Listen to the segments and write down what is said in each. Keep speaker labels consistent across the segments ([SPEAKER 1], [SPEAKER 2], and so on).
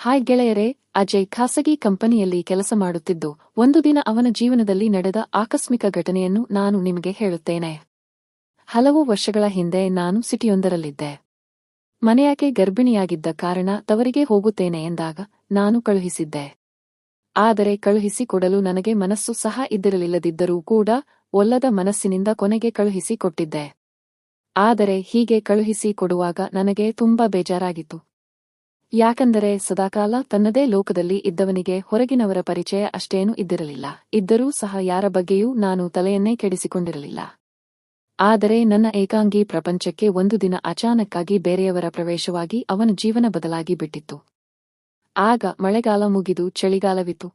[SPEAKER 1] Hi ಗೆಳೆಯರೇ, ಅಜಯ್ ಖಾಸಗಿ ಕಂಪನಿಯಲ್ಲಿ ಕೆಲಸ ಮಾಡುತ್ತಿದ್ದು, ಒಂದು ದಿನ ಅವನ ಜೀವನದಲ್ಲಿ ನಡೆದ ಆಕಸ್ಮಿಕ ಘಟನೆಯನ್ನು ನಾನು ನಿಮಗೆ ಹೇಳುತ್ತೇನೆ. ಹಲವು ವರ್ಷಗಳ ಹಿಂದೆ ನಾನು ಸಿಟಿಯೊಂದರಲ್ಲಿದ್ದೆ. ಮನೆಯಾಕೆ ಗರ್ಭಿಣಿಯಾಗಿದ್ದ ಕಾರಣ ತವರಿಗೆ ಹೋಗುತ್ತೇನೆ ಎಂದಾಗ ನಾನು ಕಳುಹಿಸಿದ್ದೆ. ಆದರೆ ಕಳುಹಿಸಿಕೊಡಲು ನನಗೆ ಮನಸ್ಸು ಸಹ ಇದ್ದಿರಲಿಲ್ಲದಿದ್ದರೂ ಕೂಡ ಒಲ್ಲದ ಮನಸ್ಸಿನಿಂದ ಕೊನೆಗೆ ಕಳುಹಿಸಿಕೊಟ್ಟಿದ್ದೆ ಆದರೆ ಹೀಗೆ ಕಳುಹಿಸಿ ಕೊಡುವಾಗ ನನಗೆ ತುಂಬಾ ಬೇಜಾರಾಗಿತ್ತು. ಯಾಕಂದರೆ ಸದಾಕಾಲ ತನ್ನದೇ ಲೋಕದಲ್ಲಿ ಇದ್ದವನಿಗೆ ಹೊರಗಿನವರ ಪರಿಚಯ ಅಷ್ಟೇನೂ ಇದ್ದಿರಲಿಲ್ಲ. ಇದ್ದರೂ ಸಹ ಯಾರ ಬಗ್ಗೆಯೂ ನಾನು ತಲೆಯನ್ನೇ ಕೆಡಿಸಿಕೊಂಡಿರಲಿಲ್ಲ. ಆದರೆ ನನ್ನ ಏಕಾಂಗಿ ಪ್ರಪಂಚಕ್ಕೆ ಒಂದು ದಿನ ಅಚಾನಕ್ಕಾಗಿ ಬೇರೆಯವರ ಪ್ರವೇಶವಾಗಿ ಅವನ ಜೀವನ ಬದಲಾಗಿ ಬಿಟ್ಟಿತ್ತು. ಆಗ ಮಳೆಗಾಲ ಮುಗಿದು ಚಳಿಗಾಲವಿತು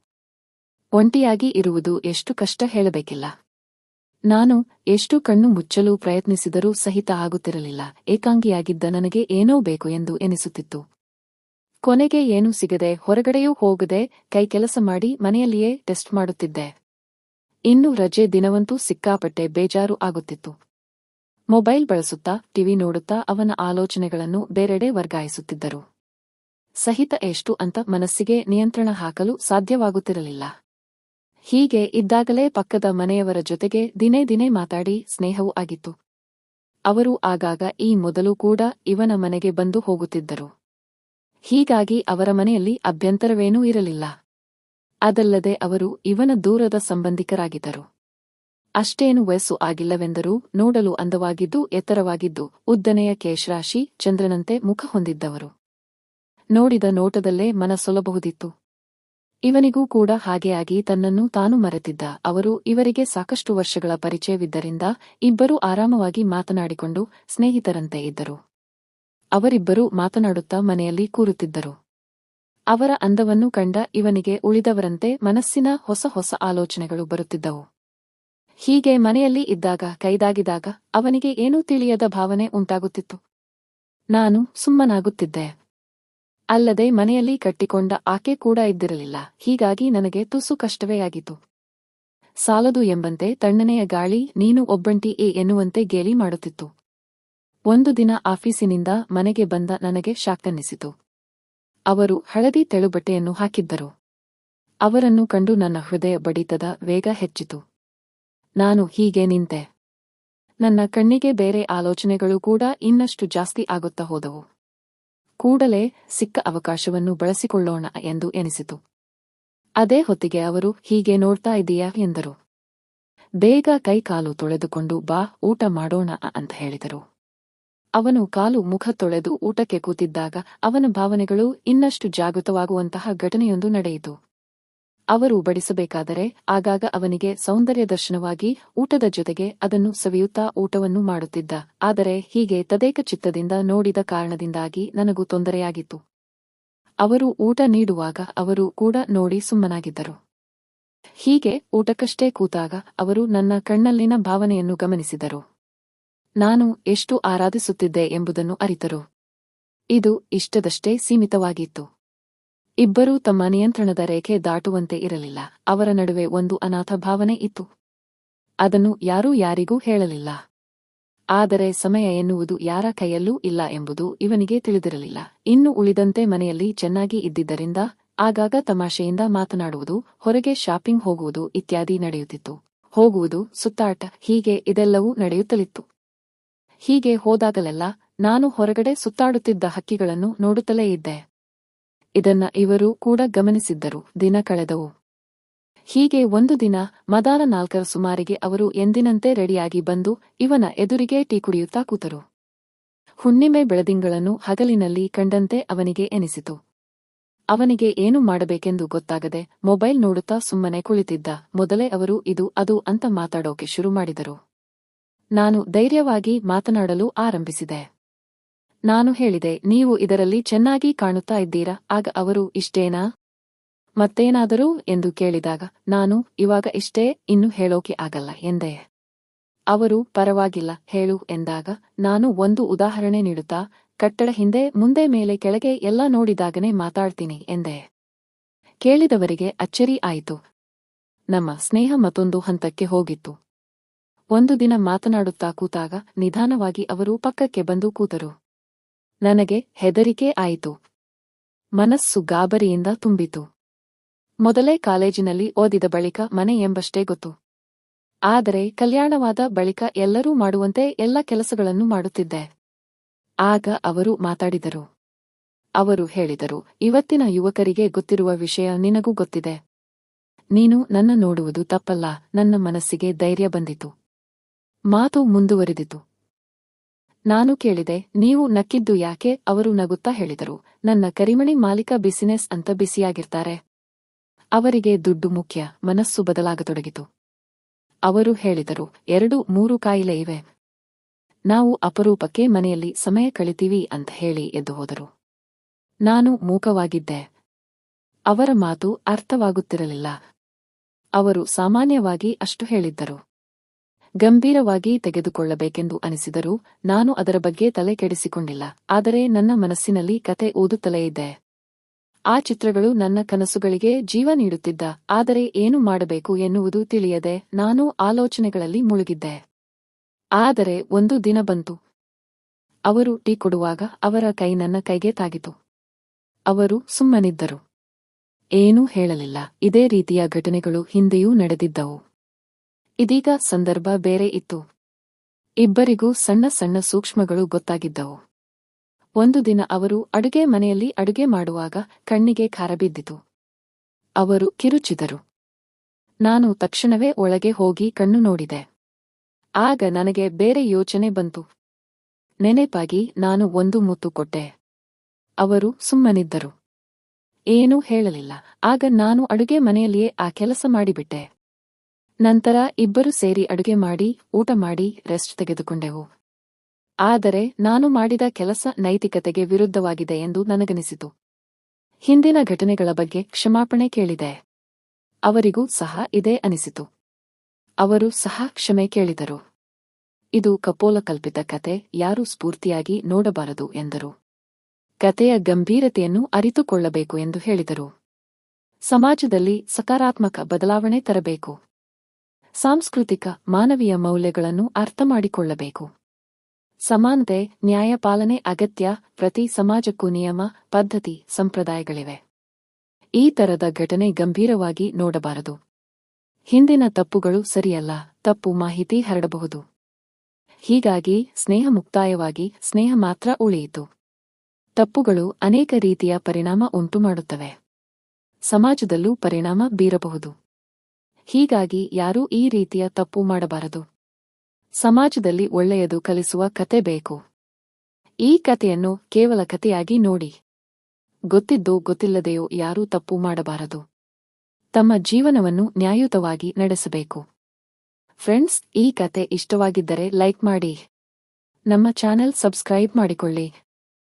[SPEAKER 1] ಒಂಟಿಯಾಗಿ ಇರುವುದು ಎಷ್ಟು ಕಷ್ಟ ಹೇಳಬೇಕಿಲ್ಲ. ನಾನು ಎಷ್ಟು ಕಣ್ಣು ಮುಚ್ಚಲು ಪ್ರಯತ್ನಿಸಿದರೂ ಸಹಿತ ಆಗುತ್ತಿರಲಿಲ್ಲ. ಏಕಾಂಗಿಯಾಗಿದ್ದ ನನಗೆ ಏನೋ ಬೇಕು ಎಂದು ಎನಿಸುತ್ತಿತ್ತು. ಕೊನೆಗೆ ಏನೂ ಸಿಗದೆ ಹೊರಗಡೆಯೂ ಹೋಗದೆ ಕೈ ಕೆಲಸ ಮಾಡಿ ಮನೆಯಲ್ಲಿಯೇ ಟೆಸ್ಟ್ ಮಾಡುತ್ತಿದ್ದೆ. ಇನ್ನು ರಜೆ ದಿನವಂತೂ ಸಿಕ್ಕಾಪಟ್ಟೆ ಬೇಜಾರು ಆಗುತ್ತಿತ್ತು. ಮೊಬೈಲ್ ಬಳಸುತ್ತಾ, ಟಿವಿ ನೋಡುತ್ತಾ ಅವನ ಆಲೋಚನೆಗಳನ್ನು ಬೇರೆಡೆ ವರ್ಗಾಯಿಸುತ್ತಿದ್ದರು. ಸಹಿತ ಎಷ್ಟು ಅಂತ ಮನಸ್ಸಿಗೆ ನಿಯಂತ್ರಣ ಹಾಕಲು ಸಾಧ್ಯವಾಗುತ್ತಿರಲಿಲ್ಲ. ಹೀಗೆ ಇದ್ದಾಗಲೇ ಪಕ್ಕದ ಮನೆಯವರ ಜೊತೆಗೆ ದಿನೇ ದಿನೇ ಮಾತಾಡಿ ಸ್ನೇಹವೂ ಆಗಿತ್ತು. ಅವರು ಆಗಾಗ ಈ ಮೊದಲು ಕೂಡ ಇವನ ಮನೆಗೆ ಬಂದು ಹೋಗುತ್ತಿದ್ದರು. ಹೀಗಾಗಿ ಅವರ ಮನೆಯಲ್ಲಿ ಅಭ್ಯಂತರವೇನೂ ಇರಲಿಲ್ಲ. ಅದಲ್ಲದೆ ಅವರು ಇವನ ದೂರದ ಸಂಬಂಧಿಕರಾಗಿದ್ದರು. ಅಷ್ಟೇನು ವಯಸ್ಸು ಆಗಿಲ್ಲವೆಂದರೂ ನೋಡಲು ಅಂದವಾಗಿದ್ದು ಎತ್ತರವಾಗಿದ್ದು ಉದ್ದನೆಯ ಕೇಶರಾಶಿ ಚಂದ್ರನಂತೆ ಮುಖ ಹೊಂದಿದ್ದವರು. ನೋಡಿದ ನೋಟದಲ್ಲೇ ಮನಸೊಲಬಹುದಿತ್ತು ಇವನಿಗೂ ಕೂಡ ಹಾಗೆಯಾಗಿ ತನ್ನನ್ನು ತಾನು ಮರೆತಿದ್ದ ಅವರು ಇವರಿಗೆ ಸಾಕಷ್ಟು ವರ್ಷಗಳ ಪರಿಚಯವಿದ್ದರಿಂದ ಇಬ್ಬರೂ ಆರಾಮವಾಗಿ ಮಾತನಾಡಿಕೊಂಡು ಸ್ನೇಹಿತರಂತೆ ಇದ್ದರು. ಅವರಿಬ್ಬರೂ ಮಾತನಾಡುತ್ತಾ ಮನೆಯಲ್ಲಿ ಕೂರುತ್ತಿದ್ದರು. ಅವರ ಅಂದವನ್ನು ಕಂಡ ಇವನಿಗೆ ಉಳಿದವರಂತೆ ಮನಸ್ಸಿನ ಹೊಸ ಹೊಸ ಆಲೋಚನೆಗಳು ಬರುತ್ತಿದ್ದವು. ಹೀಗೆ ಮನೆಯಲ್ಲಿ ಇದ್ದಾಗ ಕೈದಾಗಿದಾಗ ಅವನಿಗೆ ಏನೂ ತಿಳಿಯದ ಭಾವನೆ ಉಂಟಾಗುತ್ತಿತ್ತು. ನಾನು ಸುಮ್ಮನಾಗುತ್ತಿದ್ದೆ. ಅಲ್ಲದೆ ಮನೆಯಲ್ಲಿ ಕಟ್ಟಿಕೊಂಡ ಆಕೆ ಕೂಡ ಇದ್ದಿರಲಿಲ್ಲ. ಹೀಗಾಗಿ ನನಗೆ ತುಸು ಕಷ್ಟವೇ ಆಗಿತು ಸಾಲದು ಎಂಬಂತೆ ತಣ್ಣನೆಯ ಗಾಳಿ ನೀನು ಒಬ್ಬಂಟಿ ಎ ಎನ್ನುವಂತೆ ಗೇಲಿ ಮಾಡುತ್ತಿತ್ತು. ಒಂದು ದಿನ ಆಫೀಸಿನಿಂದ ಮನೆಗೆ ಬಂದ ನನಗೆ ಶಾಕನ್ನಿಸಿತು ಅವರು ಹಳದಿ ತೆಳುಬಟ್ಟೆಯನ್ನು ಹಾಕಿದ್ದರು. ಅವರನ್ನು ಕಂಡು ನನ್ನ ಹೃದಯ ಬಡಿತದ ವೇಗ ಹೆಚ್ಚಿತು. ನಾನು ಹೀಗೆ ನಿಂತೆ. ನನ್ನ ಕಣ್ಣಿಗೆ ಬೇರೆ ಆಲೋಚನೆಗಳು ಕೂಡ ಇನ್ನಷ್ಟು ಜಾಸ್ತಿ ಆಗುತ್ತಾ ಹೋದವು. ಕೂಡಲೇ ಸಿಕ್ಕ ಅವಕಾಶವನ್ನು ಬಳಸಿಕೊಳ್ಳೋಣ ಎಂದು ಎನಿಸಿತು. ಅದೇ ಹೊತ್ತಿಗೆ ಅವರು, ಹೀಗೆ ನೋಡ್ತಾ ಇದ್ದೀಯಾ? ಎಂದರು. ಬೇಗ ಕೈಕಾಲು ತೊಳೆದುಕೊಂಡು, ಬಾ, ಊಟ ಮಾಡೋಣ ಅಂತ ಹೇಳಿದರು. ಅವನು ಕಾಲು ಮುಖ ತೊಳೆದು ಊಟಕ್ಕೆ ಕೂತಿದ್ದಾಗ ಅವನ ಭಾವನೆಗಳು ಇನ್ನಷ್ಟು ಜಾಗೃತವಾಗುವಂತಹ ಘಟನೆಯೊಂದು ನಡೆಯಿತು. ಅವರು ಬಡಿಸಬೇಕಾದರೆ ಆಗಾಗ ಅವನಿಗೆ ಸೌಂದರ್ಯ ದರ್ಶನವಾಗಿ ಊಟದ ಜೊತೆಗೆ ಅದನ್ನು ಸವಿಯುತ್ತಾ ಊಟವನ್ನು ಮಾಡುತ್ತಿದ್ದ. ಆದರೆ ಹೀಗೆ ತದೇಕ ಚಿತ್ತದಿಂದ ನೋಡಿದ ಕಾರಣದಿಂದಾಗಿ ನನಗೂ ತೊಂದರೆಯಾಗಿತ್ತು. ಅವರು ಊಟ ನೀಡುವಾಗ ಅವರು ಕೂಡ ನೋಡಿ ಸುಮ್ಮನಾಗಿದ್ದರು. ಹೀಗೆ ಊಟಕ್ಕಷ್ಟೇ ಕೂತಾಗ ಅವರು ನನ್ನ ಕಣ್ಣಲ್ಲಿನ ಭಾವನೆಯನ್ನು ಗಮನಿಸಿದರು. ನಾನು ಎಷ್ಟು ಆರಾಧಿಸುತ್ತಿದ್ದೆ ಎಂಬುದನ್ನು ಅರಿತರು. ಇದು ಇಷ್ಟದಷ್ಟೇ ಸೀಮಿತವಾಗಿತ್ತು. ಇಬ್ಬರೂ ತಮ್ಮ ನಿಯಂತ್ರಣದ ರೇಖೆ ದಾಟುವಂತೆ ಇರಲಿಲ್ಲ. ಅವರ ನಡುವೆ ಒಂದು ಅನಾಥ ಭಾವನೆ ಇತ್ತು. ಅದನ್ನು ಯಾರೂ ಯಾರಿಗೂ ಹೇಳಲಿಲ್ಲ. ಆದರೆ ಸಮಯ ಎನ್ನುವುದು ಯಾರ ಕೈಯಲ್ಲೂ ಇಲ್ಲ ಎಂಬುದು ಇವನಿಗೆ ತಿಳಿದಿರಲಿಲ್ಲ. ಇನ್ನು ಉಳಿದಂತೆ ಮನೆಯಲ್ಲಿ ಚೆನ್ನಾಗಿ ಇದ್ದಿದ್ದರಿಂದ ಆಗಾಗ ತಮಾಷೆಯಿಂದ ಮಾತನಾಡುವುದು, ಹೊರಗೆ ಶಾಪಿಂಗ್ ಹೋಗುವುದು ಇತ್ಯಾದಿ ನಡೆಯುತ್ತಿತ್ತು. ಹೋಗುವುದು, ಸುತ್ತಾಟ, ಹೀಗೆ ಇದೆಲ್ಲವೂ ನಡೆಯುತ್ತಲಿತ್ತು. ಹೀಗೆ ಹೋದಾಗಲೆಲ್ಲ ನಾನು ಹೊರಗಡೆ ಸುತ್ತಾಡುತ್ತಿದ್ದ ಹಕ್ಕಿಗಳನ್ನು ನೋಡುತ್ತಲೇ ಇದ್ದೆ. ಇದನ್ನ ಇವರು ಕೂಡ ಗಮನಿಸಿದ್ದರು ದಿನ ಕಳೆದವು. ಹೀಗೆ ಒಂದು ದಿನ ಮದಾರ ನಾಲ್ಕರ ಸುಮಾರಿಗೆ ಅವರು ಎಂದಿನಂತೆ ರೆಡಿಯಾಗಿ ಬಂದು ಇವನ ಎದುರಿಗೆ ಟೀ ಕುಡಿಯುತ್ತಾ ಕೂತರು. ಹುಣ್ಣಿಮೆ ಬೆಳದಿಂಗಳನ್ನು ಹಗಲಿನಲ್ಲಿ ಕಂಡಂತೆ ಅವನಿಗೆ ಎನಿಸಿತು. ಅವನಿಗೆ ಏನು ಮಾಡಬೇಕೆಂದು ಗೊತ್ತಾಗದೆ ಮೊಬೈಲ್ ನೋಡುತ್ತಾ ಸುಮ್ಮನೆ ಕುಳಿತಿದ್ದ. ಮೊದಲೇ ಅವರು, ಇದು, ಅದು ಅಂತ ಮಾತಾಡೋಕೆ ಶುರು ಮಾಡಿದರು. ನಾನು ಧೈರ್ಯವಾಗಿ ಮಾತನಾಡಲು ಆರಂಭಿಸಿದೆ. ನಾನು ಹೇಳಿದೆ, ನೀವು ಇದರಲ್ಲಿ ಚೆನ್ನಾಗಿ ಕಾಣುತ್ತಾ ಇದ್ದೀರಾ? ಆಗ ಅವರು, ಇಷ್ಟೇನಾ? ಮತ್ತೇನಾದರೂ? ಎಂದು ಕೇಳಿದಾಗ, ನಾನು, ಇವಾಗ ಇಷ್ಟೇ, ಇನ್ನು ಹೇಳೋಕೆ ಆಗಲ್ಲ, ಎಂದೆ. ಅವರು, ಪರವಾಗಿಲ್ಲ, ಹೇಳು, ಎಂದಾಗ, ನಾನು ಒಂದು ಉದಾಹರಣೆ ನೀಡುತ್ತಾ, ಕಟ್ಟಡ ಹಿಂದೆ, ಮುಂದೆ ಮೇಲೆ, ಕೆಳಗೆ ಎಲ್ಲ ನೋಡಿದಾಗನೇ ಮಾತಾಡ್ತೀನಿ, ಎಂದೆ. ಕೇಳಿದವರಿಗೆ ಅಚ್ಚರಿ ಆಯಿತು. ನಮ್ಮ ಸ್ನೇಹ ಮತ್ತೊಂದು ಹಂತಕ್ಕೆ ಹೋಗಿತ್ತು. ಒಂದು ದಿನ ಮಾತನಾಡುತ್ತಾ ಕೂತಾಗ ನಿಧಾನವಾಗಿ ಅವರು ಪಕ್ಕಕ್ಕೆ ಬಂದು ಕೂತರು. ನನಗೆ ಹೆದರಿಕೆ ಆಯಿತು. ಮನಸ್ಸು ಗಾಬರಿಯಿಂದ ತುಂಬಿತು. ಮೊದಲೇ ಕಾಲೇಜಿನಲ್ಲಿ ಓದಿದ ಬಳಿಕ ಮನೆ ಎಂಬಷ್ಟೇ ಗೊತ್ತು. ಆದರೆ ಕಲ್ಯಾಣವಾದ ಬಳಿಕ ಎಲ್ಲರೂ ಮಾಡುವಂತೆ ಎಲ್ಲ ಕೆಲಸಗಳನ್ನು ಮಾಡುತ್ತಿದ್ದೆ. ಆಗ ಅವರು ಮಾತಾಡಿದರು. ಅವರು ಹೇಳಿದರು, ಇವತ್ತಿನ ಯುವಕರಿಗೆ ಗೊತ್ತಿರುವ ವಿಷಯ ನಿನಗೂ ಗೊತ್ತಿದೆ. ನೀನು ನನ್ನ ನೋಡುವುದು ತಪ್ಪಲ್ಲ, ನನ್ನ ಮನಸ್ಸಿಗೆ ಧೈರ್ಯ ಬಂದಿತು. ಮಾತು ಮುಂದುವರಿದಿತು. ನಾನು ಕೇಳಿದೆ, ನೀವು ನಕ್ಕಿದ್ದು ಯಾಕೆ? ಅವರು ನಗುತ್ತಾ ಹೇಳಿದರು, ನನ್ನ ಕರಿಮಣಿ ಮಾಲೀಕ ಬಿಸಿನೆಸ್ ಅಂತ ಬಿಸಿಯಾಗಿರ್ತಾರೆ. ಅವರಿಗೆ ದುಡ್ಡು ಮುಖ್ಯ, ಮನಸ್ಸು ಬದಲಾಗತೊಡಗಿತು. ಅವರು ಹೇಳಿದರು, ಎರಡು ಮೂರು ಕಾಯಿಲೆ ಇವೆ. ನಾವು ಅಪರೂಪಕ್ಕೆ ಮನೆಯಲ್ಲಿ ಸಮಯ ಕಳಿತೀವಿ ಅಂತ ಹೇಳಿ ಎದ್ದು ಹೋದರು. ನಾನು ಮೂಕವಾಗಿದ್ದೆ. ಅವರ ಮಾತು ಅರ್ಥವಾಗುತ್ತಿರಲಿಲ್ಲ. ಅವರು ಸಾಮಾನ್ಯವಾಗಿ ಅಷ್ಟು ಹೇಳಿದ್ದರು. ಗಂಭೀರವಾಗಿ ತೆಗೆದುಕೊಳ್ಳಬೇಕೆಂದು ಅನಿಸಿದರೂ ನಾನು ಅದರ ಬಗ್ಗೆ ತಲೆ ಕೆಡಿಸಿಕೊಂಡಿಲ್ಲ. ಆದರೆ ನನ್ನ ಮನಸ್ಸಿನಲ್ಲಿ ಕತೆ ಓದುತ್ತಲೇ ಇದ್ದೆ. ಆ ಚಿತ್ರಗಳು ನನ್ನ ಕನಸುಗಳಿಗೆ ಜೀವ ನೀಡುತ್ತಿದ್ದ. ಆದರೆ ಏನು ಮಾಡಬೇಕು ಎನ್ನುವುದು ತಿಳಿಯದೆ ನಾನು ಆಲೋಚನೆಗಳಲ್ಲಿ ಮುಳುಗಿದ್ದೆ. ಆದರೆ ಒಂದು ದಿನ ಬಂತು. ಅವರು ಟೀ ಕೊಡುವಾಗ ಅವರ ಕೈ ನನ್ನ ಕೈಗೆ ತಾಗಿತು. ಅವರು ಸುಮ್ಮನಿದ್ದರು. ಏನೂ ಹೇಳಲಿಲ್ಲ. ಇದೇ ರೀತಿಯ ಘಟನೆಗಳು ಹಿಂದೆಯೂ ನಡೆದಿದ್ದವು. ಇದೀಗ ಸಂದರ್ಭ ಬೇರೆ ಇತ್ತು. ಇಬ್ಬರಿಗೂ ಸಣ್ಣ ಸಣ್ಣ ಸೂಕ್ಷ್ಮಗಳು ಗೊತ್ತಾಗಿದ್ದವು. ಒಂದು ದಿನ ಅವರು ಅಡುಗೆ ಮನೆಯಲ್ಲಿ ಅಡುಗೆ ಮಾಡುವಾಗ ಕಣ್ಣಿಗೆ ಖಾರಬಿದ್ದಿತು ಅವರು ಕಿರುಚಿದರು. ನಾನು ತಕ್ಷಣವೇ ಒಳಗೆ ಹೋಗಿ ಕಣ್ಣು ನೋಡಿದೆ. ಆಗ ನನಗೆ ಬೇರೆ ಯೋಚನೆ ಬಂತು. ನೆನೆಪಾಗಿ ನಾನು ಒಂದು ಮುತ್ತು ಕೊಟ್ಟೆ. ಅವರು ಸುಮ್ಮನಿದ್ದರು. ಏನೂ ಹೇಳಲಿಲ್ಲ. ಆಗ ನಾನು ಅಡುಗೆ ಮನೆಯಲ್ಲಿಯೇ ಆ ಕೆಲಸ ಮಾಡಿಬಿಟ್ಟೆ. ನಂತರ ಇಬ್ಬರು ಸೇರಿ ಅಡುಗೆ ಮಾಡಿ, ಊಟ ಮಾಡಿ ರೆಸ್ಟ್ ತೆಗೆದುಕೊಂಡೆವು. ಆದರೆ ನಾನು ಮಾಡಿದ ಕೆಲಸ ನೈತಿಕತೆಗೆ ವಿರುದ್ಧವಾಗಿದೆ ಎಂದು ನನಗನಿಸಿತು. ಹಿಂದಿನ ಘಟನೆಗಳ ಬಗ್ಗೆ ಕ್ಷಮಾಪಣೆ ಕೇಳಿದೆ. ಅವರಿಗೂ ಸಹ ಇದೇ ಅನಿಸಿತು. ಅವರು ಸಹ ಕ್ಷಮೆ ಕೇಳಿದರು. ಇದು ಕಪೋಲಕಲ್ಪಿತ ಕತೆ, ಯಾರೂ ಸ್ಫೂರ್ತಿಯಾಗಿ ನೋಡಬಾರದು ಎಂದರು. ಕತೆಯ ಗಂಭೀರತೆಯನ್ನು ಅರಿತುಕೊಳ್ಳಬೇಕು ಎಂದು ಹೇಳಿದರು. ಸಮಾಜದಲ್ಲಿ ಸಕಾರಾತ್ಮಕ ಬದಲಾವಣೆ ತರಬೇಕು. ಸಾಂಸ್ಕೃತಿಕ ಮಾನವೀಯ ಮೌಲ್ಯಗಳನ್ನು ಅರ್ಥಮಾಡಿಕೊಳ್ಳಬೇಕು. ಸಮಾನತೆ ನ್ಯಾಯಪಾಲನೆ ಅಗತ್ಯ, ಪ್ರತಿ ಸಮಾಜಕ್ಕೂ ನಿಯಮ, ಪದ್ಧತಿ, ಸಂಪ್ರದಾಯಗಳಿವೆ. ಈ ತರದ ಘಟನೆ ಗಂಭೀರವಾಗಿ ನೋಡಬಾರದು. ಹಿಂದಿನ ತಪ್ಪುಗಳು ಸರಿಯಲ್ಲ, ತಪ್ಪು ಮಾಹಿತಿ ಹರಡಬಹುದು. ಹೀಗಾಗಿ ಸ್ನೇಹ ಮುಕ್ತಾಯವಾಗಿ ಸ್ನೇಹ ಮಾತ್ರ ಉಳಿಯಿತು. ತಪ್ಪುಗಳು ಅನೇಕ ರೀತಿಯ ಪರಿಣಾಮ ಉಂಟುಮಾಡುತ್ತವೆ. ಸಮಾಜದಲ್ಲೂ ಪರಿಣಾಮ ಬೀರಬಹುದು. ಹೀಗಾಗಿ ಯಾರೂ ಈ ರೀತಿಯ ತಪ್ಪು ಮಾಡಬಾರದು. ಸಮಾಜದಲ್ಲಿ ಒಳ್ಳೆಯದು ಕಲಿಸುವ ಕತೆ ಬೇಕು. ಈ ಕಥೆಯನ್ನು ಕೇವಲ ಕಥೆಯಾಗಿ ನೋಡಿ. ಗೊತ್ತಿದ್ದೋ ಗೊತ್ತಿಲ್ಲದೆಯೋ ಯಾರೂ ತಪ್ಪು ಮಾಡಬಾರದು. ತಮ್ಮ ಜೀವನವನ್ನು ನ್ಯಾಯಯುತವಾಗಿ ನಡೆಸಬೇಕು. ಫ್ರೆಂಡ್ಸ್, ಈ ಕತೆ ಇಷ್ಟವಾಗಿದ್ದರೆ ಲೈಕ್ ಮಾಡಿ. ನಮ್ಮ ಚಾನೆಲ್ ಸಬ್ಸ್ಕ್ರೈಬ್ ಮಾಡಿಕೊಳ್ಳಿ.